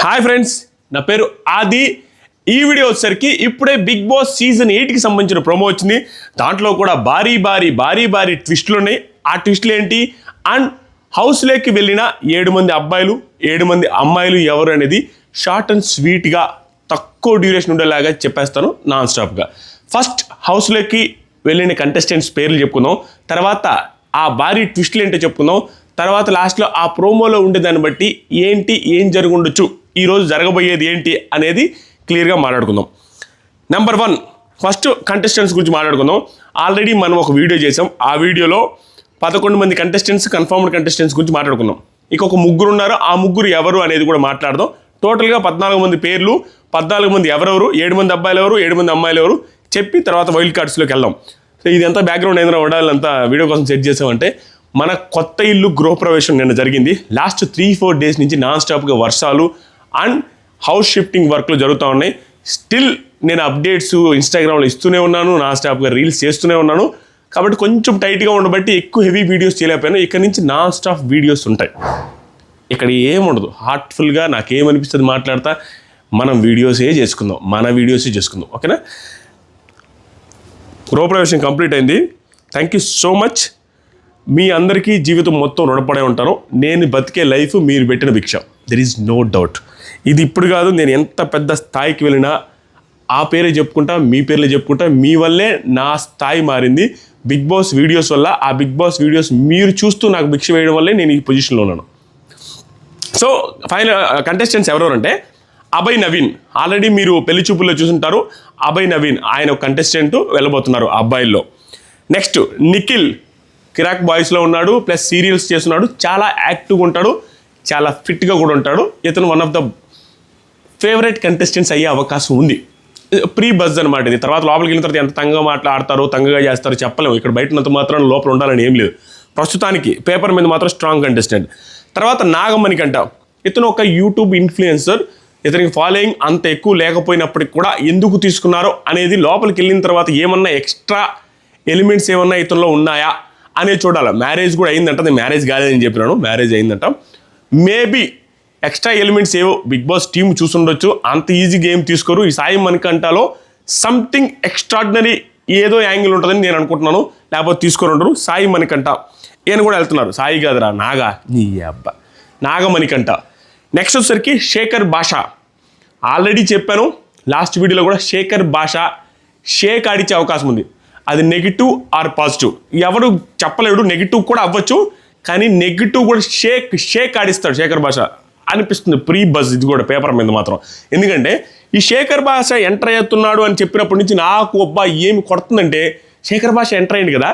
Hi friends నా పేరు ఆది. ఈ వీడియో వచ్చేసరికి ఇప్పుడే బిగ్ బాస్ సీజన్ ఎయిట్కి సంబంధించిన ప్రోమో వచ్చింది. దాంట్లో కూడా భారీ భారీ భారీ భారీ ట్విస్టులు ఉన్నాయి. ఆ ట్విస్టులు ఏంటి? అండ్ హౌస్లోకి వెళ్ళిన ఏడు మంది అబ్బాయిలు ఏడు మంది అమ్మాయిలు ఎవరు అనేది షార్ట్ అండ్ స్వీట్గా తక్కువ డ్యూరేషన్ ఉండేలాగా చెప్పేస్తాను నాన్ స్టాప్గా ఫస్ట్ హౌస్లోకి వెళ్ళిన కంటెస్టెంట్స్ పేర్లు చెప్పుకుందాం. తర్వాత ఆ భారీ ట్విస్టులు ఏంటో చెప్పుకుందాం. తర్వాత లాస్ట్లో ఆ ప్రోమోలో ఉండే దాన్ని బట్టి ఏంటి ఏం జరుగుండొచ్చు ఈరోజు జరగబోయేది ఏంటి అనేది క్లియర్గా మాట్లాడుకుందాం. నెంబర్ వన్ ఫస్ట్ కంటెస్టెంట్స్ గురించి మాట్లాడుకుందాం. ఆల్రెడీ మనం ఒక వీడియో చేసాం ఆ వీడియోలో పదకొండు మంది కంటెస్టెంట్స్ కన్ఫర్మ్డ్ కంటెస్టెంట్స్ గురించి మాట్లాడుకుందాం. ఇక ఒక ముగ్గురు ఉన్నారు. ఆ ముగ్గురు ఎవరు అనేది కూడా మాట్లాడదాం. టోటల్గా పద్నాలుగు మంది పేర్లు పద్నాలుగు మంది ఎవరెవరు ఏడు మంది అబ్బాయిలు ఎవరు ఏడు మంది అమ్మాయిలు ఎవరు చెప్పి తర్వాత వైల్డ్ కార్డ్స్లోకి వెళ్దాం. సో ఇదంతా బ్యాక్గ్రౌండ్ ఏదైనా ఉండాలంతా వీడియో కోసం సెట్ చేసామంటే మన కొత్త ఇల్లు గృహప్రవేశం నిన్న జరిగింది. లాస్ట్ త్రీ ఫోర్ డేస్ నుంచి నాన్ స్టాప్గా వర్షాలు అండ్ హౌస్ షిఫ్టింగ్ వర్క్లు జరుగుతూ ఉన్నాయి. స్టిల్ నేను అప్డేట్స్ ఇన్స్టాగ్రామ్లో ఇస్తూనే ఉన్నాను నా స్టాప్గా రీల్స్ చేస్తూనే ఉన్నాను. కాబట్టి కొంచెం టైట్గా ఉండబట్టి ఎక్కువ హెవీ వీడియోస్ చేయలేకపోయాను ఇక్కడ నుంచి నా స్టాఫ్ వీడియోస్ ఉంటాయి. ఇక్కడ ఏముండదు హార్ట్ఫుల్గా నాకేమనిపిస్తుంది మాట్లాడతా మనం వీడియోసే చేసుకుందాం. మన వీడియోసే చేసుకుందాం. ఓకేనా? గృహప్రవేశం కంప్లీట్ అయింది. Thank you so much. మీ అందరికీ జీవితం మొత్తం రుణపడే ఉంటాను. నేను బతికే లైఫ్ మీరు పెట్టిన భిక్ష. దెర్ ఈజ్ నో డౌట్ ఇది ఇప్పుడు కాదు నేను ఎంత పెద్ద స్థాయికి వెళ్ళినా ఆ పేరే చెప్పుకుంటా మీ పేర్లే చెప్పుకుంటా మీ వల్లే నా స్థాయి మారింది. బిగ్ బాస్ వీడియోస్ వల్ల ఆ బిగ్ బాస్ వీడియోస్ మీరు చూస్తూ నాకు భిక్ష వేయడం వల్లే నేను ఈ పొజిషన్లో ఉన్నాను. సో ఫైనల్ కంటెస్టెంట్స్ ఎవరెవరంటే అభయ్ నవీన్. ఆల్రెడీ మీరు పెళ్ళి చూపుల్లో చూసుంటారు అభయ్ నవీన్ ఆయన ఒక కంటెస్టెంట్ వెళ్ళబోతున్నారు ఆ అబ్బాయిల్లో. నెక్స్ట్ నిఖిల్ కిరాక్ బాయ్స్లో ఉన్నాడు ప్లస్ సీరియల్స్ చేస్తున్నాడు చాలా యాక్టివ్గా ఉంటాడు చాలా ఫిట్గా కూడా ఉంటాడు. ఇతను one of the favourite contestants అయ్యే అవకాశం ఉంది. ప్రీ బజ్ అనమాట ఇది. తర్వాత లోపలికి వెళ్ళిన తర్వాత ఎంత తంగగా మాట్లాడతారో తంగగా చేస్తారో చెప్పలేము. ఇక్కడ బయట మాత్రం లోపల ఉండాలని ఏం లేదు. ప్రస్తుతానికి పేపర్ మీద మాత్రం స్ట్రాంగ్ కంటెస్టెంట్ తర్వాత నాగమణి కంట. ఇతను ఒక యూట్యూబ్ ఇన్ఫ్లుయెన్సర్ ఇతనికి ఫాలోయింగ్ అంత ఎక్కువ లేకపోయినప్పటికి కూడా ఎందుకు తీసుకున్నారో అనేది లోపలికి వెళ్ళిన తర్వాత ఏమన్నా ఎక్స్ట్రా ఎలిమెంట్స్ ఏమన్నా ఇతనిలో ఉన్నాయా అనేది చూడాలి. మ్యారేజ్ కూడా అయిందంట నేను మ్యారేజ్ కాలేదని చెప్పినాను. మ్యారేజ్ అయిందంట. మేబీ ఎక్స్ట్రా ఎలిమెంట్స్ ఏవో బిగ్ బాస్ టీం చూసుండొచ్చు. అంత ఈజీ గేమ్ తీసుకోరు. ఈ సాయి మనకంటాలో సంథింగ్ ఎక్స్ట్రాడినరీ ఏదో యాంగిల్ ఉంటుందని నేను అనుకుంటున్నాను. లేకపోతే తీసుకొని ఉండరు. సాయి మణికంట ఈయన కూడా వెళ్తున్నారు. సాయి కాదురా నాగా. నీ అబ్బా. నాగమణికంట నెక్స్ట్ వచ్చేసరికి శేఖర్ భాష ఆల్రెడీ చెప్పాను లాస్ట్ వీడియోలో కూడా శేఖర్ భాష షేక్ ఆడిచ్చే అవకాశం ఉంది. అది నెగిటివ్ ఆర్ పాజిటివ్ ఎవరు చెప్పలేడు నెగిటివ్ కూడా అవ్వచ్చు. కానీ నెగిటివ్ కూడా షేక్ షేక్ ఆడిస్తాడు శేఖర్ భాష అనిపిస్తుంది. ప్రీ బజ్ ఇది కూడా పేపర్ మీద మాత్రం. ఎందుకంటే ఈ శేఖర్ భాష ఎంటర్ అవుతున్నాడు అని చెప్పినప్పటి నుంచి నాకు అబ్బా ఏమి కొడుతుందంటే శేఖర్ భాష ఎంటర్ అయింది కదా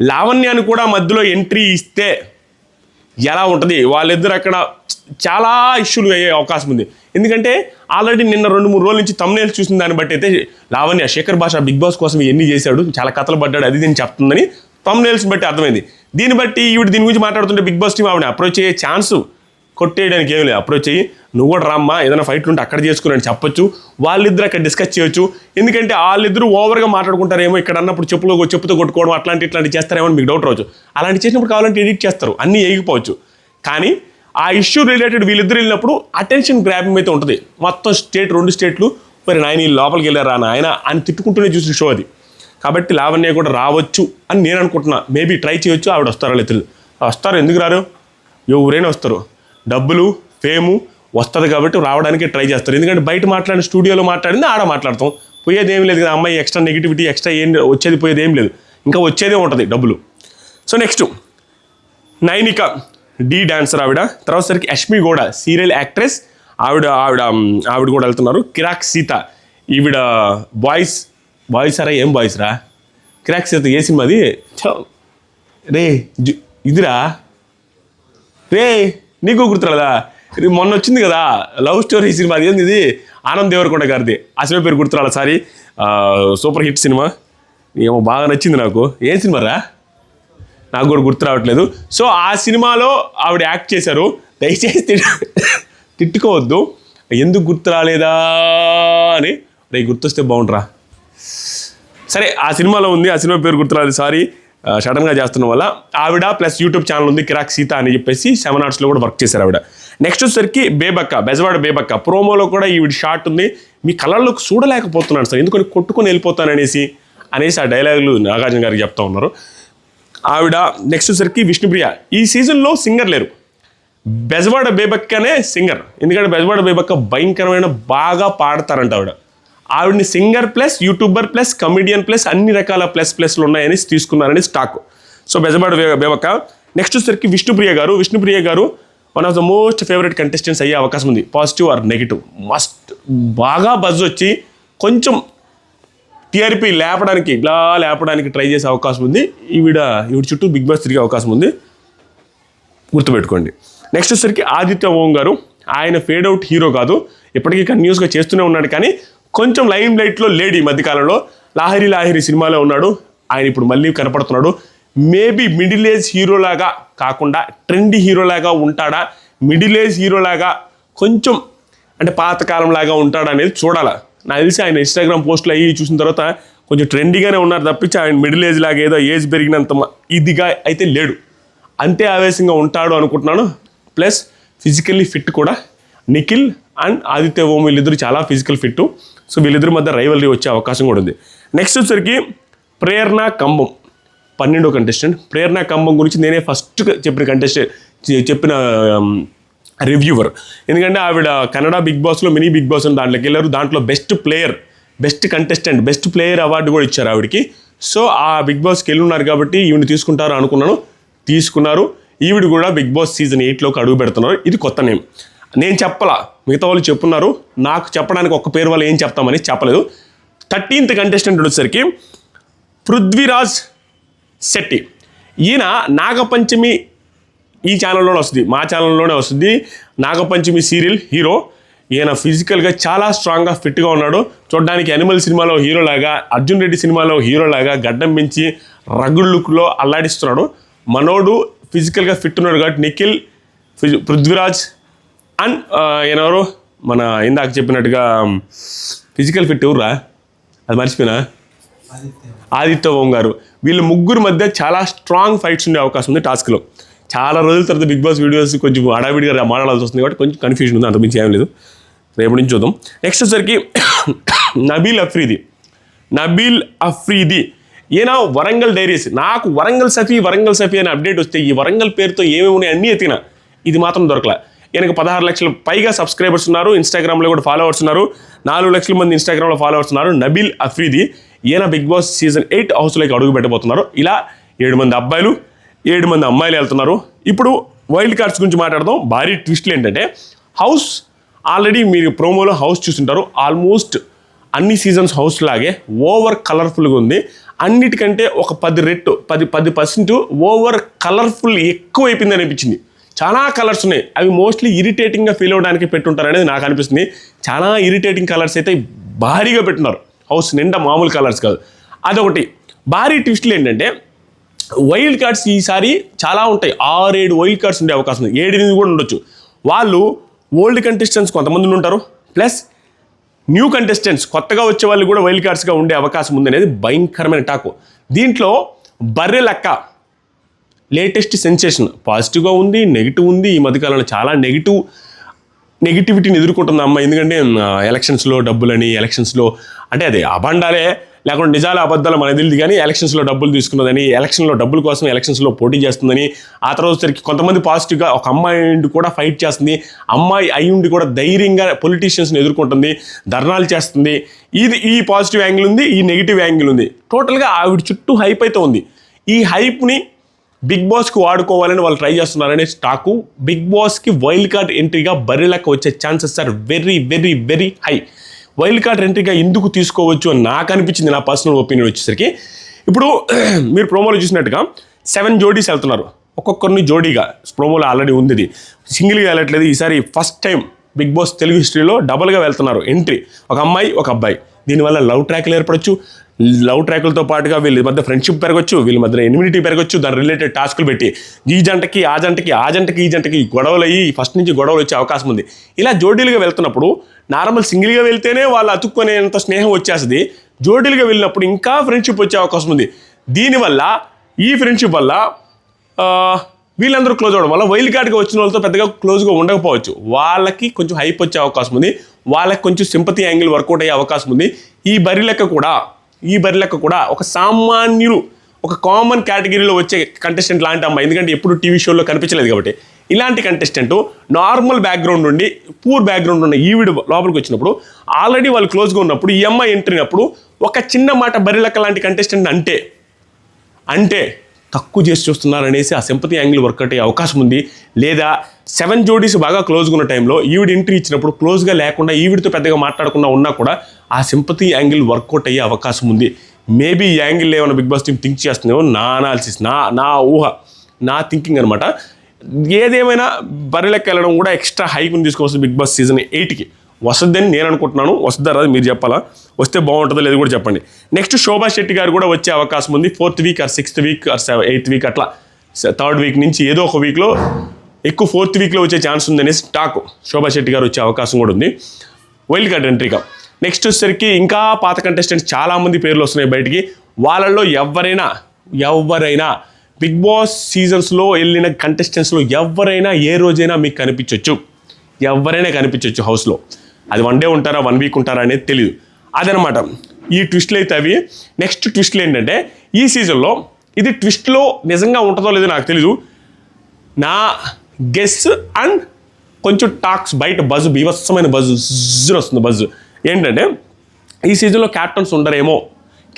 లావణ్యాన్ని కూడా మధ్యలో ఎంట్రీ ఇస్తే ఎలా ఉంటుంది? వాళ్ళిద్దరు అక్కడ చాలా ఇష్యూలు అయ్యే అవకాశం ఉంది. ఎందుకంటే ఆల్రెడీ నిన్న రెండు మూడు రోజుల నుంచి తమ్నేల్స్ చూసిన దాన్ని బట్టి అయితే లావణ్య శేఖర్ భాష బిగ్ బాస్ కోసం ఎన్ని చేశాడు చాలా కథలు పడ్డాడు అది దీన్ని చెప్తుందని తమ్నేల్స్ బట్టి అర్థమైంది. దీన్ని బట్టి ఈవిడ దీని గురించి మాట్లాడుతుంటే బిగ్ బాస్ టీం ఆవిడ అప్రోచ్ అయ్యే ఛాన్స్ కొట్టేయడానికి ఏం లేదు. అప్రోచ్ అయ్యి నువ్వు కూడా రామ్మా ఏదైనా ఫైట్లు ఉంటే అక్కడ చేసుకుని అని చెప్పొచ్చు. వాళ్ళిద్దరు అక్కడ డిస్కస్ చేయొచ్చు. ఎందుకంటే వాళ్ళిద్దరూ ఓవర్గా మాట్లాడుకుంటారేమో ఇక్కడ అన్నప్పుడు చెప్పులో చెప్పుతో కొట్టుకోవడం అట్లాంటి ఇట్లాంటి చేస్తారేమో అని మీకు డౌట్ రావచ్చు. అలాంటి చేసినప్పుడు కావాలంటే ఎడిట్ చేస్తారు. అన్నీ ఏగిపోవచ్చు. కానీ ఆ ఇష్యూ రిలేటెడ్ వీళ్ళిద్దరు వెళ్ళినప్పుడు అటెన్షన్ గ్రాపింగ్ అయితే ఉంటుంది. మొత్తం స్టేట్ రెండు స్టేట్లు మరి నాయన లోపలికి వెళ్ళారా నాయన? అని తిట్టుకుంటూనే చూసిన షో అది. కాబట్టి లావణ్య కూడా రావచ్చు అని నేను అనుకుంటున్నా. మేబీ ట్రై చేయొచ్చు. ఆవిడ వస్తారా లేదు వస్తారు. ఎందుకు రారు? ఎవరైనా వస్తారు. డబ్బులు ఫేము వస్తుంది కాబట్టి రావడానికి ట్రై చేస్తారు. ఎందుకంటే బయట మాట్లాడిన స్టూడియోలో మాట్లాడింది ఆడ మాట్లాడతాం. పోయేది ఏం లేదు కదా అమ్మాయి ఎక్స్ట్రా నెగిటివిటీ ఎక్స్ట్రా ఏం వచ్చేది పోయేది ఏం లేదు. ఇంకా వచ్చేదే ఉంటుంది డబ్బులు. So next Nainika the dancer ఆవిడ. తర్వాత సరికి అష్మి కూడా సీరియల్ యాక్ట్రెస్. ఆవిడ ఆవిడ ఆవిడ కూడా వెళ్తున్నారు. కిరాక్ సీత. ఈవిడ బాయ్స్ బాయ్స్ రా ఏం బాయ్స్ రా? కిరాక్ సీత ఏ సినిమాది రే ఇదిరా? రే నీకు గుర్తురాదా ఇది మొన్న వచ్చింది కదా లవ్ స్టోరీ సినిమా అది ఏంది ఇది? ఆనంద్ దేవరకొండ గారిది. ఆ సినిమా పేరు గుర్తురాలా సారీ? సూపర్ హిట్ సినిమా. ఏమో బాగా నచ్చింది నాకు. ఏం సినిమా రా? నాకు కూడా గుర్తు రావట్లేదు. సో ఆ సినిమాలో ఆవిడ యాక్ట్ చేశారు. దయచేసి తిట్- తిట్టుకోవద్దు. ఎందుకు గుర్తు రాలేదా అని. రే గుర్తొస్తే బాగుండ్రా. సరే ఆ సినిమాలో ఉంది. ఆ సినిమా పేరు గుర్తురాలేదు సారీ. సడన్గా చేస్తున్న వల్ల ఆవిడ ప్లస్ యూట్యూబ్ ఛానల్ ఉంది కిరాక్ సీత అని చెప్పేసి సెవెన్ ఆర్ట్స్లో కూడా వర్క్ చేశారు ఆవిడ. నెక్స్ట్ వచ్చేసరికి బేబక్క బెజవాడ బేబక్క ప్రోమోలో కూడా ఈవిడ షార్ట్ ఉంది. మీ కళ్ళల్లోకి చూడలేకపోతున్నాను సార్ ఎందుకని కొట్టుకొని వెళ్ళిపోతాననేసి అనేసి ఆ డైలాగులు నాగార్జున గారికి చెప్తా ఉన్నారు. ఆవిడ నెక్స్ట్ వచ్చేసరికి విష్ణుప్రియ ఈ సీజన్లో సింగర్ లేరు. బెజవాడ బేబక్కనే సింగర్. ఎందుకంటే బెజవాడ బేబక్క భయంకరమైన బాగా పాడతారంట ఆవిడ. ఆవిడని singer plus YouTuber plus comedian plus అన్ని రకాల ప్లస్ ప్లస్లు ఉన్నాయని తీసుకున్నారని స్టాక్. సో బెజబాడు బే- నెక్స్ట్ వచ్చేసరికి విష్ణుప్రియ గారు. విష్ణుప్రియ గారు one of the most favourite contestants అయ్యే అవకాశం ఉంది. పాజిటివ్ ఆర్ నెగిటివ్ మస్ట్ బాగా బజ్ వచ్చి కొంచెం టీఆర్పీ లేపడానికి ఇలా లేపడానికి ట్రై చేసే అవకాశం ఉంది. ఈవిడ ఈవిడ చుట్టూ బిగ్ బాస్ తిరిగే అవకాశం ఉంది. గుర్తుపెట్టుకోండి. నెక్స్ట్ వచ్చేసరికి ఆదిత్య ఓం గారు. ఆయన ఫేడ్ అవుట్ హీరో కాదు. ఇప్పటికీ కంటిన్యూస్గా చేస్తూనే ఉన్నాడు కానీ కొంచెం లైమ్ లైట్లో లేడీ మధ్యకాలంలో లాహిరి లాహిరి సినిమాలో ఉన్నాడు. ఆయన ఇప్పుడు మళ్ళీ కనపడుతున్నాడు. మేబీ మిడిల్ ఏజ్ హీరోలాగా కాకుండా ట్రెండీ హీరోలాగా ఉంటాడా? మిడిల్ ఏజ్ హీరోలాగా కొంచెం అంటే పాతకాలం లాగా ఉంటాడా అనేది చూడాలా. నాకు తెలిసి ఆయన ఇన్స్టాగ్రామ్ పోస్టులు అయ్యి చూసిన తర్వాత కొంచెం ట్రెండీగానే ఉన్నారు తప్పించి ఆయన మిడిల్ ఏజ్ లాగా ఏదో ఏజ్ పెరిగినంత ఇదిగా అయితే లేడు. అంతే ఆవేశంగా ఉంటాడు అనుకుంటున్నాను. ప్లస్ ఫిజికల్లీ ఫిట్ కూడా. నిఖిల్ అండ్ ఆదిత్య ఓం వీళ్ళిద్దరు చాలా ఫిజికల్ ఫిట్ సో వీళ్ళిద్దరి మధ్య రైవలరీ వచ్చే అవకాశం కూడా ఉంది. నెక్స్ట్ వచ్చేసరికి ప్రేరణ కంబం పన్నెండో కంటెస్టెంట్ ప్రేరణ కంబం గురించి నేనే ఫస్ట్ చెప్పిన కంటెస్టెంట్ చెప్పిన రివ్యూవర్ ఎందుకంటే ఆవిడ కన్నడ బిగ్ బాస్లో మినీ బిగ్ బాస్ అని దాంట్లోకి వెళ్ళారు. దాంట్లో best player best contestant best player award కూడా ఇచ్చారు ఆవిడకి. సో ఆ బిగ్ బాస్కి వెళ్ళి ఉన్నారు కాబట్టి ఈవిడ తీసుకుంటారు అనుకున్నాను. తీసుకున్నారు. ఈవిడ కూడా బిగ్ బాస్ సీజన్ ఎయిట్లోకి అడుగు పెడుతున్నారు. ఇది కొత్త నేమ్ నేను చెప్పలా. మిగతా వాళ్ళు చెప్పున్నారు. నాకు చెప్పడానికి ఒక్క పేరు వాళ్ళు ఏం చెప్తామని చెప్పలేదు. థర్టీన్త్ కంటెస్టెంట్ వచ్చేసరికి పృథ్వీరాజ్ శెట్టి. ఈయన నాగపంచమి ఈ ఛానల్లోనే వస్తుంది. మా ఛానల్లోనే వస్తుంది. నాగపంచమి సీరియల్ హీరో ఈయన ఫిజికల్గా చాలా స్ట్రాంగ్గా ఫిట్గా ఉన్నాడు. చూడడానికి అనిమల్ సినిమాలో హీరోలాగా అర్జున్ రెడ్డి సినిమాలో హీరోలాగా గడ్డం పెంచి రగుడ్ లుక్లో అల్లాడిస్తున్నాడు. మనోడు ఫిజికల్గా ఫిట్ ఉన్నాడు కాబట్టి నిఖిల్ ఫిజ్- పృథ్వీరాజ్ అండ్ ఈయనెవరు? మన ఇందాక చెప్పినట్టుగా ఫిజికల్ ఫిట్ ఎవరురా? అది మర్చిపోయినా? ఆదిత్య ఓం గారు. వీళ్ళు ముగ్గురు మధ్య చాలా స్ట్రాంగ్ ఫైట్స్ ఉండే అవకాశం ఉంది టాస్క్లో చాలా రోజుల తర్వాత బిగ్ బాస్ వీడియోస్ కొంచెం హడావిడిగా మాట్లాడాల్సి వస్తుంది కాబట్టి కొంచెం కన్ఫ్యూజన్ ఉంది అంతమించి ఏం లేదు. రేపు నుంచి చూద్దాం. నెక్స్ట్ వచ్చేసరికి నబీల్ అఫ్రీది. నబీల్ అఫ్రీది. ఈయన వరంగల్ డైరీస్. నాకు వరంగల్ సఫీ వరంగల్ సఫీ అనే అప్డేట్ వస్తే ఈ వరంగల్ పేరుతో ఏమేమి ఉన్నాయి అన్నీ ఎత్తిన. ఇది మాత్రం దొరకలే. ఈయనకు పదహారు లక్షల పైగా సబ్స్క్రైబర్స్ ఉన్నారు. ఇన్స్టాగ్రామ్లో కూడా ఫాలోవర్స్ ఉన్నారు. నాలుగు లక్షల మంది ఇన్స్టాగ్రామ్లో ఫాలోవర్స్ ఉన్నారు. నబీల్ అఫ్రీది ఈయన బిగ్ బాస్ సీజన్ ఎయిట్ హౌస్లోకి అడుగు పెట్టబోతున్నారు. ఇలా ఏడు మంది అబ్బాయిలు ఏడు మంది అమ్మాయిలు వెళ్తున్నారు. ఇప్పుడు వైల్డ్ కార్డ్స్ గురించి మాట్లాడదాం. భారీ ట్విస్ట్లు ఏంటంటే హౌస్ ఆల్రెడీ మీరు ప్రోమోలో హౌస్ చూస్తుంటారు. ఆల్మోస్ట్ అన్ని సీజన్స్ హౌస్ లాగే ఓవర్ కలర్ఫుల్గా ఉంది. అన్నిటికంటే ఒక పది రెట్టు పది పది పర్సెంట్ ఓవర్ కలర్ఫుల్ ఎక్కువ అయిపోయింది అనిపించింది. చాలా కలర్స్ ఉన్నాయి. అవి మోస్ట్లీ ఇరిటేటింగ్గా ఫీల్ అవ్వడానికి పెట్టుంటారు అనేది నాకు అనిపిస్తుంది. చాలా ఇరిటేటింగ్ కలర్స్ అయితే భారీగా పెట్టున్నారు. హౌస్ నిండా మామూలు కలర్స్ కాదు. అదొకటి. భారీ ట్విస్ట్లు ఏంటంటే వైల్డ్ కార్డ్స్ ఈసారి చాలా ఉంటాయి. ఆరేడు వైల్డ్ కార్డ్స్ ఉండే అవకాశం ఉంది. ఏడెనిమిది కూడా ఉండొచ్చు. వాళ్ళు ఓల్డ్ కంటెస్టెంట్స్ కొంతమంది ఉంటారు. ప్లస్ న్యూ కంటెస్టెంట్స్ కొత్తగా వచ్చే వాళ్ళు కూడా వైల్డ్ కార్డ్స్గా ఉండే అవకాశం ఉంది అనేది భయంకరమైన టాకు. దీంట్లో బర్రె లెక్క లేటెస్ట్ సెన్సేషన్. పాజిటివ్గా ఉంది నెగిటివ్ ఉంది. ఈ మధ్యకాలంలో చాలా నెగిటివ్ నెగిటివిటీని ఎదుర్కొంటుంది అమ్మ ఎందుకంటే ఎలక్షన్స్లో డబ్బులని ఎలక్షన్స్లో అంటే అది అబండాలే లేకుంటే నిజాలు అబద్ధాలు మన తెలియదు కానీ ఎలక్షన్స్లో డబ్బులు తీసుకున్నదని ఎలక్షన్లో డబ్బుల కోసం ఎలక్షన్స్లో పోటీ చేస్తుందని ఆ తర్వాత వచ్చేసరికి కొంతమంది పాజిటివ్గా ఒక అమ్మాయి ఉండి కూడా ఫైట్ చేస్తుంది. అమ్మాయి అయి ఉండి కూడా ధైర్యంగా పొలిటీషియన్స్ని ఎదుర్కొంటుంది ధర్నాలు చేస్తుంది. ఇది ఈ పాజిటివ్ యాంగిల్ ఉంది ఈ నెగిటివ్ యాంగిల్ ఉంది. టోటల్గా ఆవిడ చుట్టూ హైప్ అయితే ఉంది. ఈ హైప్ని బిగ్ బాస్కి వాడుకోవాలని వాళ్ళు ట్రై చేస్తున్నారనే స్టాకు. బిగ్ బాస్కి వైల్డ్ కార్డ్ ఎంట్రీగా బర్రెలకు వచ్చే chances are very very very high wild card ఎంట్రీగా ఎందుకు తీసుకోవచ్చు అని నాకు అనిపించింది నా పర్సనల్ ఒపీనియన్ వచ్చేసరికి. ఇప్పుడు మీరు ప్రోమోలో చూసినట్టుగా సెవెన్ జోడీస్ వెళ్తున్నారు. ఒక్కొక్కరిని జోడీగా. ప్రోమోలో ఆల్రెడీ ఉంది ఇది సింగిల్గా వెళ్ళట్లేదు. ఈసారి first time Bigg Boss Telugu హిస్టరీలో డబల్గా వెళ్తున్నారు. ఎంట్రీ ఒక అమ్మాయి ఒక అబ్బాయి. దీనివల్ల లవ్ ట్రాక్లు ఏర్పడచ్చు. లవ్ ట్రాక్లతో పాటుగా వీళ్ళ మధ్య ఫ్రెండ్షిప్ పెరగచ్చు వీళ్ళ మధ్య ఇమ్యూనిటీ పెరగచ్చు దాని రిలేటెడ్ టాస్కులు పెట్టి. ఈ జంటకి ఆ జంటకి ఆ జంటకి ఈ జంటకి గొడవలు అయ్యి ఫస్ట్ నుంచి గొడవలు వచ్చే అవకాశం ఉంది. ఇలా జోడీలుగా వెళ్తున్నప్పుడు నార్మల్ సింగిల్గా వెళ్తేనే వాళ్ళు అతుక్కునేంత స్నేహం వచ్చేస్తుంది. జోడీలుగా వెళ్ళినప్పుడు ఇంకా ఫ్రెండ్షిప్ వచ్చే అవకాశం ఉంది. దీనివల్ల ఈ ఫ్రెండ్షిప్ వల్ల వీళ్ళందరూ క్లోజ్ అవ్వడం వల్ల వైల్డ్ కార్డ్గా వచ్చిన వాళ్ళతో పెద్దగా క్లోజ్గా ఉండకపోవచ్చు. వాళ్ళకి కొంచెం హైప్ వచ్చే అవకాశం ఉంది. వాళ్ళకి కొంచెం సింపతి యాంగిల్ వర్కౌట్ అయ్యే అవకాశం ఉంది. ఈ బరి లెక్క కూడా ఈ బరి లెక్క కూడా ఒక సామాన్యులు ఒక కామన్ కేటగిరీలో వచ్చే కంటెస్టెంట్ లాంటి అమ్మాయి. ఎందుకంటే ఎప్పుడు టీవీ షోలో కనిపించలేదు కాబట్టి. ఇలాంటి కంటెస్టెంట్ నార్మల్ బ్యాక్గ్రౌండ్ నుండి పూర్ బ్యాక్గ్రౌండ్ ఉన్న ఈవిడ లోపలికి వచ్చినప్పుడు ఆల్రెడీ వాళ్ళు క్లోజ్గా ఉన్నప్పుడు ఈ అమ్మాయి ఎంట్రీనప్పుడు ఒక చిన్న మాట బరిలెక్క లాంటి కంటెస్టెంట్ అంటే అంటే తక్కువ చేసి చూస్తున్నారు అనేసి ఆ సింపతి యాంగిల్ వర్కౌట్ అయ్యే అవకాశం ఉంది. లేదా సెవెన్ జోడీస్ బాగా క్లోజ్గా ఉన్న టైంలో ఈవిడ ఎంట్రీ ఇచ్చినప్పుడు క్లోజ్గా లేకుండా ఈవిడితో పెద్దగా మాట్లాడకుండా ఉన్నా కూడా ఆ సింపతి యాంగిల్ వర్కౌట్ అయ్యే అవకాశం ఉంది. మేబీ ఈ యాంగిల్ ఏమైనా బిగ్ బాస్ టీం థింక్ చేస్తుందేమో నా అనాలిసిస్ నా నా ఊహ నా థింకింగ్ అనమాట ఏదేమైనా బరిలెక్క వెళ్ళడం కూడా ఎక్స్ట్రా హైక్ని తీసుకొస్తుంది బిగ్ బాస్ సీజన్ ఎయిట్కి. వస్తుందని నేను అనుకుంటున్నాను. వస్తుందా రాదు మీరు చెప్పాలా? వస్తే బాగుంటుందో లేదు కూడా చెప్పండి. నెక్స్ట్ శోభా శెట్టి గారు కూడా వచ్చే అవకాశం ఉంది. Fourth week or sixth week or seven eighth week అట్లా. థర్డ్ వీక్ నుంచి ఏదో ఒక వీక్లో ఎక్కువ ఫోర్త్ వీక్లో వచ్చే ఛాన్స్ ఉందనేసి టాక్ శోభా శెట్టి గారు వచ్చే అవకాశం కూడా ఉంది. వైల్డ్ కార్డ్ ఎంట్రీగా నెక్స్ట్ వచ్చేసరికి ఇంకా పాత కంటెస్టెంట్స్ చాలామంది పేర్లు వస్తున్నాయి బయటికి. వాళ్ళల్లో ఎవరైనా ఎవరైనా బిగ్ బాస్ సీజన్స్లో వెళ్ళిన కంటెస్టెంట్స్లో ఎవరైనా ఏ రోజైనా మీకు కనిపించవచ్చు ఎవరైనా కనిపించవచ్చు హౌస్లో అది వన్ డే ఉంటారా వన్ వీక్ ఉంటారా అనేది తెలియదు అదనమాట. ఈ ట్విస్ట్లు అయితే అవి. నెక్స్ట్ ట్విస్ట్లు ఏంటంటే ఈ సీజన్లో ఇది ట్విస్ట్లో నిజంగా ఉంటుందో లేదో నాకు తెలీదు. నా గెస్ అండ్ కొంచెం టాక్స్ బయట బజ్ బీభత్సమైన బజ్ వస్తుంది బజ్ ఏంటంటే ఈ సీజన్లో క్యాప్టెన్స్ ఉండరేమో.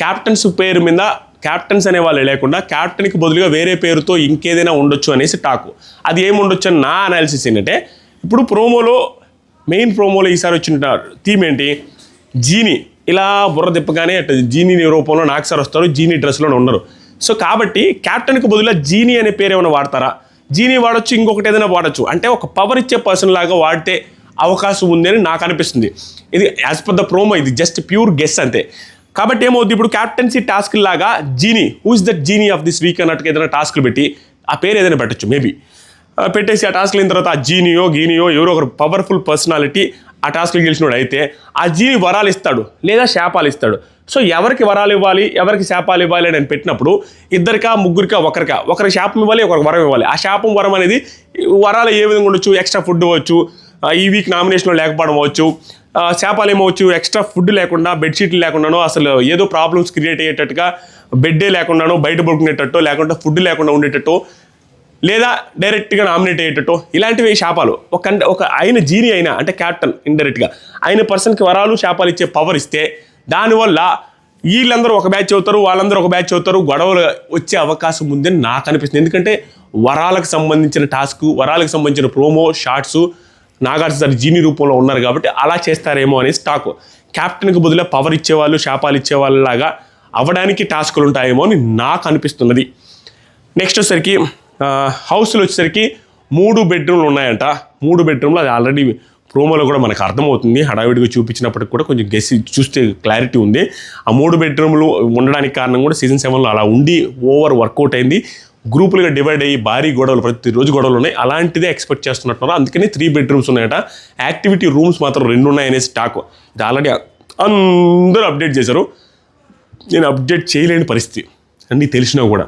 క్యాప్టెన్స్ పేరు మీద క్యాప్టెన్స్ అనే వాళ్ళు లేకుండా క్యాప్టెన్కి బదులుగా వేరే పేరుతో ఇంకేదైనా ఉండొచ్చు అనేసి టాకు అది ఏమి ఉండొచ్చు అని నా అనాలిసిస్ ఏంటంటే ఇప్పుడు ప్రోమోలో మెయిన్ ప్రోమోలో ఈసారి వచ్చిన థీమ్ ఏంటి? జీని. ఇలా బుర్ర తిప్పగానే అటు జీనీ రూపంలో నాకు సార్ వస్తారు జీనీ డ్రెస్లోనే ఉన్నారు. సో కాబట్టి క్యాప్టెన్కి బదులుగా జీనీ అనే పేరు ఏమైనా వాడతారా? జీనీ వాడచ్చు ఇంకొకటి ఏదైనా వాడచ్చు. అంటే ఒక పవర్ ఇచ్చే పర్సన్ లాగా వాడితే అవకాశం ఉంది అని నాకు అనిపిస్తుంది. ఇది యాజ్ పర్ ద ప్రోమో ఇది జస్ట్ ప్యూర్ గెస్ అంతే. కాబట్టి ఏమవుద్ది? ఇప్పుడు క్యాప్టెన్సీ టాస్క్ లాగా genie who is that genie of this week అన్నట్టుగా ఏదైనా టాస్క్లు పెట్టి ఆ పేరు ఏదైనా పెట్టచ్చు మేబీ పెట్టేసి ఆ టాస్క్లు అయిన తర్వాత ఆ జీనియో గీనియో ఎవరో ఒకరు పవర్ఫుల్ పర్సనాలిటీ ఆ టాస్క్లు గెలిచినోడు అయితే ఆ జీని వరాలు ఇస్తాడు లేదా శాపాలు ఇస్తాడు. సో ఎవరికి వరాలు ఇవ్వాలి ఎవరికి శాపాలు ఇవ్వాలి అని పెట్టినప్పుడు ఇద్దరికా ముగ్గురికా ఒకరికా ఒకరికి శాపం ఇవ్వాలి ఒకరికి వరం ఇవ్వాలి. ఆ శాపం వరం అనేది వరాలు ఏ విధంగా ఉండొచ్చు? ఎక్స్ట్రా ఫుడ్ ఇవ్వచ్చు ఈ వీక్ నామినేషన్లో లేకపోవడం అవ్వచ్చు శాపాలు ఏమవచ్చు ఎక్స్ట్రా ఫుడ్ లేకుండా బెడ్షీట్లు లేకుండానో అసలు ఏదో ప్రాబ్లమ్స్ క్రియేట్ అయ్యేటట్టుగా బెడ్డే లేకుండానో బయట పడుకునేటట్టు లేకుంటే ఫుడ్ లేకుండా ఉండేటట్టు లేదా డైరెక్ట్గా నామినేట్ అయ్యేటట్టు. ఇలాంటివి శాపాలు. ఒక ఒక ఆయన జీని అయినా అంటే క్యాప్టెన్ ఇండైరెక్ట్గా ఆయన పర్సన్కి వరాలు శాపాలు ఇచ్చే పవర్ ఇస్తే దానివల్ల వీళ్ళందరూ ఒక బ్యాచ్ అవుతారు వాళ్ళందరూ ఒక బ్యాచ్ అవుతారు గొడవలు వచ్చే అవకాశం ఉందని నాకు అనిపిస్తుంది. ఎందుకంటే వరాలకు సంబంధించిన టాస్క్ వరాలకు సంబంధించిన promo shorts Nagarjuna sir genie రూపంలో ఉన్నారు కాబట్టి అలా చేస్తారేమో అనేసి టాక్ క్యాప్టెన్కి బదులుగా పవర్ ఇచ్చేవాళ్ళు శాపాలు ఇచ్చేవాళ్ళలాగా అవ్వడానికి టాస్కులు ఉంటాయేమో అని నాకు అనిపిస్తున్నది. నెక్స్ట్ వచ్చేసరికి హౌస్లో వచ్చేసరికి మూడు బెడ్రూమ్లు ఉన్నాయంట. మూడు బెడ్రూమ్లు అది ఆల్రెడీ ప్రోమోలో కూడా మనకు అర్థమవుతుంది. హడావిడిగా చూపించినప్పటికి కూడా కొంచెం గెసి చూస్తే క్లారిటీ ఉంది. ఆ మూడు బెడ్రూమ్లు ఉండడానికి కారణం కూడా సీజన్ సెవెన్లో అలా ఉండి ఓవర్ వర్కౌట్ అయింది. గ్రూపులుగా డివైడ్ అయ్యి భారీ గొడవలు ప్రతిరోజు గొడవలు ఉన్నాయి. అలాంటిదే ఎక్స్పెక్ట్ చేస్తున్నట్టున్నారు. అందుకని త్రీ బెడ్రూమ్స్ ఉన్నాయట. యాక్టివిటీ రూమ్స్ మాత్రం రెండు ఉన్నాయనేసి టాక్ ఇది ఆల్రెడీ అందరూ అప్డేట్ చేశారు. నేను అప్డేట్ చేయలేని పరిస్థితి. అన్నీ తెలిసినా కూడా.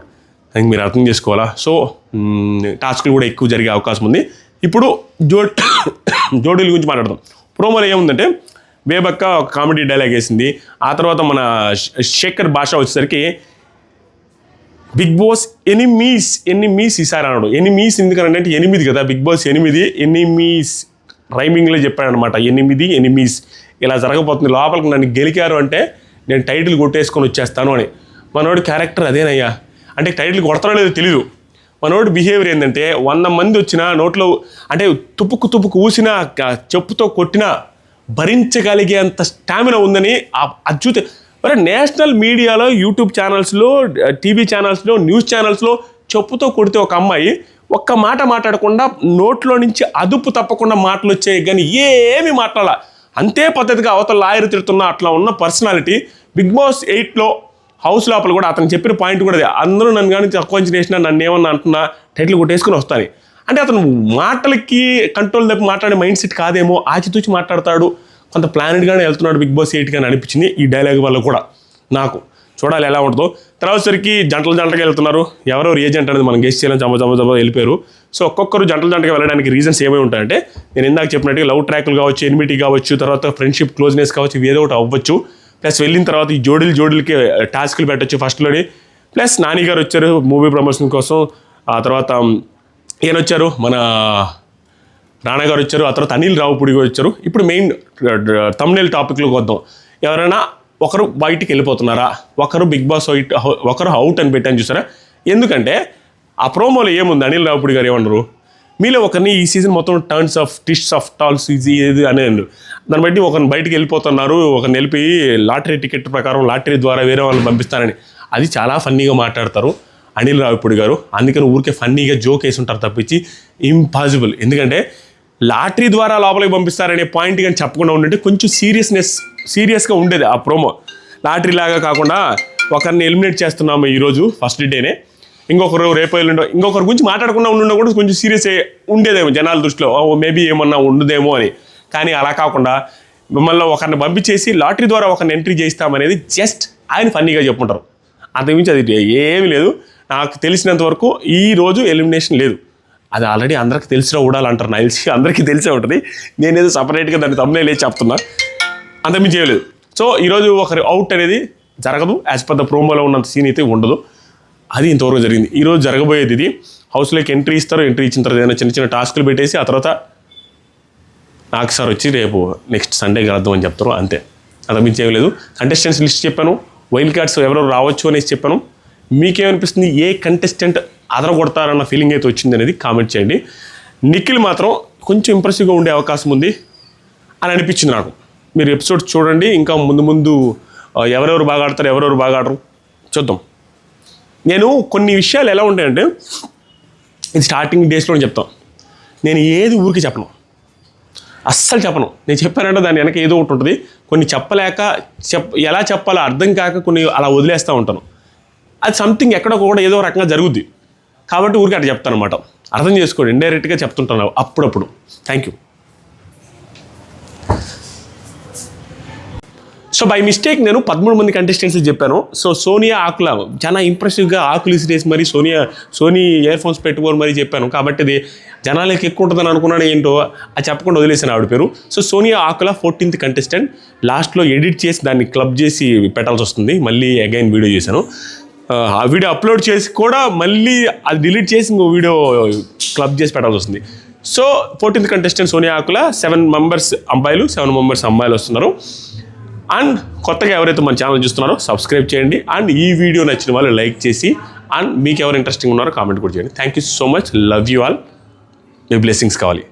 దానికి మీరు అర్థం చేసుకోవాలా? సో టాస్క్లు కూడా ఎక్కువ జరిగే అవకాశం ఉంది. ఇప్పుడు జో జోడీల గురించి మాట్లాడదాం. ప్రోమోలో ఏముందంటే బేబక్క ఒక కామెడీ డైలాగ్ వేసింది. ఆ తర్వాత మన శేఖర్ భాష వచ్చేసరికి బిగ్ బాస్ ఎనిమీస్ ఎనిమీస్ ఈసారి అన్నాడు. ఎనిమీస్ ఎందుకనంటే ఎనిమిది కదా బిగ్ బాస్ ఎనిమిది ఎనిమీస్ రైమింగ్లో చెప్పాడు అనమాట. ఎనిమిది ఎనిమీస్ ఇలా జరగబోతుంది. లోపలికి నన్ను గెలికారు అంటే నేను టైటిల్ కొట్టేసుకొని వచ్చేస్తాను అని. మనోడి క్యారెక్టర్ అదేనయ్యా. అంటే టైటిల్ కొడతారో లేదో తెలియదు మనోడు బిహేవియర్ ఏంటంటే వంద మంది వచ్చినా నోట్లో అంటే తుపుకు తుపుకు ఊసినా చెప్పుతో కొట్టినా భరించగలిగే అంత స్టామినా ఉందని ఆ- మరి నేషనల్ మీడియాలో యూట్యూబ్ ఛానల్స్లో టీవీ ఛానల్స్లో న్యూస్ ఛానల్స్లో చెప్పుతో కొడితే ఒక అమ్మాయి ఒక్క మాట మాట్లాడకుండా నోట్లో నుంచి అదుపు తప్పకుండా మాటలు వచ్చాయి కానీ ఏమి మాట్లాడాల. అంతే పద్ధతిగా అవతల లాయర్ తిడుతున్న అట్లా ఉన్న పర్సనాలిటీ బిగ్ బాస్ ఎయిట్లో హౌస్ లోపల కూడా అతను చెప్పిన పాయింట్ కూడా అదే. అందరూ నన్ను కానీ తక్కువ చేసినా వేసినా నన్ను ఏమన్నా అంటున్నా టైటిల్ కొట్టేసుకుని వస్తాను. అంటే అతను మాటలకి కంట్రోల్ తప్పి మాట్లాడే మైండ్ సెట్ కాదేమో ఆచితూచి మాట్లాడతాడు. కొంత ప్లానెడ్గానే వెళ్తున్నాడు బిగ్ బాస్ ఎయిట్ కానీ అనిపించింది ఈ డైలాగ్ వల్ల కూడా నాకు. చూడాలి ఎలా ఉంటుందో. తర్వాత సరికి జంటలు జంటగా వెళ్తున్నారు. ఎవరెవరు ఏజెంట్ అనేది మనం గెస్ట్ చేయాలని జమ జమ జమ వెళ్ళిపోయారు. సో ఒక్కొక్కరు జంటలు జంటగా వెళ్ళడానికి రీజన్స్ ఏమై ఉంటాయంటే నేను ఇందాక చెప్పినట్టుగా లవ్ ట్రాక్లు కావచ్చు ఎనిమిటీ కావచ్చు తర్వాత ఫ్రెండ్షిప్ క్లోజ్నెస్ కావచ్చు ఏదో ఒకటి అవ్వచ్చు. ప్లస్ వెళ్ళిన తర్వాత ఈ జోడీలు జోడీలకి టాస్క్లు పెట్టచ్చు ఫస్ట్లోని ప్లస్ నాని గారు వచ్చారు మూవీ ప్రమోషన్ కోసం. ఆ తర్వాత ఈయన వచ్చారు మన రాణా గారు వచ్చారు ఆ తర్వాత అనిల్ రావుపూడి గారు వచ్చారు. ఇప్పుడు మెయిన్ తమ్నేల్ టాపిక్లోకి వద్దాం. ఎవరైనా ఒకరు బయటికి వెళ్ళిపోతున్నారా? ఒకరు బిగ్ బాస్ ఒకరు అవుట్ అని పెట్టాను చూసారా? ఎందుకంటే ఆ ప్రోమోలో ఏముంది? అనిల్ రావుపూడి గారు ఏమన్నారు మీలో ఒకరిని ఈ సీజన్ మొత్తం turns of twist of tales ఇది ఇది అని దాన్ని బట్టి ఒకరిని బయటికి వెళ్ళిపోతున్నారు ఒకరిని వెళ్ళి లాటరీ టికెట్ ప్రకారం లాటరీ ద్వారా వేరే వాళ్ళని పంపిస్తారని. అది చాలా ఫన్నీగా మాట్లాడతారు అనిల్ రావిపూడి గారు. అందుకని ఊరికే ఫన్నీగా జోక్ వేసి ఉంటారు తప్పించి ఇంపాసిబుల్ ఎందుకంటే లాటరీ ద్వారా లోపలికి పంపిస్తారనే పాయింట్ కానీ చెప్పకుండా ఉండింటే కొంచెం సీరియస్నెస్ సీరియస్గా ఉండేది ఆ ప్రోమో లాటరీ లాగా కాకుండా ఒకరిని ఎలిమినేట్ చేస్తున్నాము ఈరోజు ఫస్ట్ డేనే ఇంకొకరు రేపు ఎల్లుండో ఇంకొకరి గురించి మాట్లాడకుండా ఉండుండో కూడా కొంచెం సీరియస్ ఉండేదేమో జనాల దృష్టిలో. ఓ మేబీ ఏమన్నా ఉండదేమో అని. కానీ అలా కాకుండా మిమ్మల్ని ఒకరిని పంపించేసి లాటరీ ద్వారా ఒకరిని ఎంట్రీ చేస్తామనేది జస్ట్ ఆయన ఫన్నీగా చెప్పుంటారు. అంతకుమించి అది ఏమీ లేదు. నాకు తెలిసినంత వరకు ఈ రోజు ఎలిమినేషన్ లేదు. అది ఆల్రెడీ అందరికీ తెలిసినా ఉండాలంటారు నాకు తెలిసి అందరికీ తెలిసే ఉంటుంది. నేనేదో సపరేట్గా దాన్ని తమ్మునే లేచి చెప్తున్నా. అంతకుమించి చేయలేదు సో ఈరోజు ఒకరి అవుట్ అనేది జరగదు. యాజ్ పర్ ద ప్రోమోలో ఉన్నంత సీన్ అయితే ఉండదు. అది ఇంతవరకు జరిగింది. ఈరోజు జరగబోయేది ఇది. హౌస్లోకి ఎంట్రీ ఇస్తారు ఎంట్రీ ఇచ్చిన తర్వాత ఏదైనా చిన్న చిన్న టాస్క్లు పెట్టేసి ఆ తర్వాత నాకు సార్ వచ్చి రేపు నెక్స్ట్ సండే కలుద్దాం అని చెప్తారు అంతే. అంతకుమించి ఏం లేదు. కంటెస్టెంట్స్ లిస్ట్ చెప్పాను. వైల్డ్ కార్డ్స్ ఎవరెవరు రావచ్చు అనేసి చెప్పాను. మీకేమనిపిస్తుంది? ఏ కంటెస్టెంట్ అదరగొడతారన్న ఫీలింగ్ అయితే వచ్చింది అనేది కామెంట్ చేయండి. నిఖిల్ మాత్రం కొంచెం ఇంప్రెసివ్గా ఉండే అవకాశం ఉంది అని అనిపించింది నాకు. మీరు ఎపిసోడ్ చూడండి ఇంకా ముందు ముందు ఎవరెవరు బాగా ఆడతారు ఎవరెవరు బాగా ఆడరు చూద్దాం. నేను కొన్ని విషయాలు ఎలా ఉంటాయంటే ఇది స్టార్టింగ్ డేస్లో చెప్తాను నేను ఏది ఊరికి చెప్పను. అస్సలు చెప్పను. నేను చెప్పానంటే దాని వెనక ఏదో ఒకటి ఉంటుంది. కొన్ని చెప్పలేక చెప్ ఎలా చెప్పాలో అర్థం కాక కొన్ని అలా వదిలేస్తూ ఉంటాను. అది సంథింగ్ ఎక్కడో కూడా ఏదో రకంగా జరుగుద్ది. కాబట్టి ఊరికి అట్లా చెప్తాను అనమాట అర్థం చేసుకోండి. ఇండైరెక్ట్గా చెప్తుంటాను అప్పుడప్పుడు. Thank you so by mistake నేను పదమూడు మంది కంటెస్టెంట్స్ చెప్పాను. సో సోనియా ఆకుల చాలా ఇంప్రెసివ్గా ఆకులు ఇసిరేసి మరి సోనియా సోనీ ఇయర్ ఫోన్స్ పెట్టుకోరు మరి చెప్పాను. కాబట్టి అది జనాలకి ఎక్కువ ఉంటుందని అనుకున్నాను ఏంటో అది చెప్పకుండా వదిలేసాను ఆవిడ పేరు. So Sonia Akula fourteenth contestant లాస్ట్లో ఎడిట్ చేసి దాన్ని క్లబ్ చేసి పెట్టాల్సి వస్తుంది. మళ్ళీ అగైన్ వీడియో చేశాను. ఆ, ఆ వీడియో అప్లోడ్ చేసి కూడా మళ్ళీ అది డిలీట్ చేసి ఇంకో వీడియో క్లబ్ చేసి పెట్టాల్సి వస్తుంది. So fourteenth contestant Sonia Akula seven members అబ్బాయిలు సెవెన్ మెంబర్స్ అమ్మాయిలు వస్తున్నారు. అండ్ కొత్తగా ఎవరైతే మన ఛానల్ చూస్తున్నారో సబ్స్క్రైబ్ చేయండి. అండ్ ఈ వీడియో నచ్చిన వాళ్ళు లైక్ చేసి అండ్ మీకు ఎవరు ఇంట్రెస్టింగ్ ఉన్నారో కామెంట్ కూడా చేయండి. Thank you so much love you all me blessings కావాలి.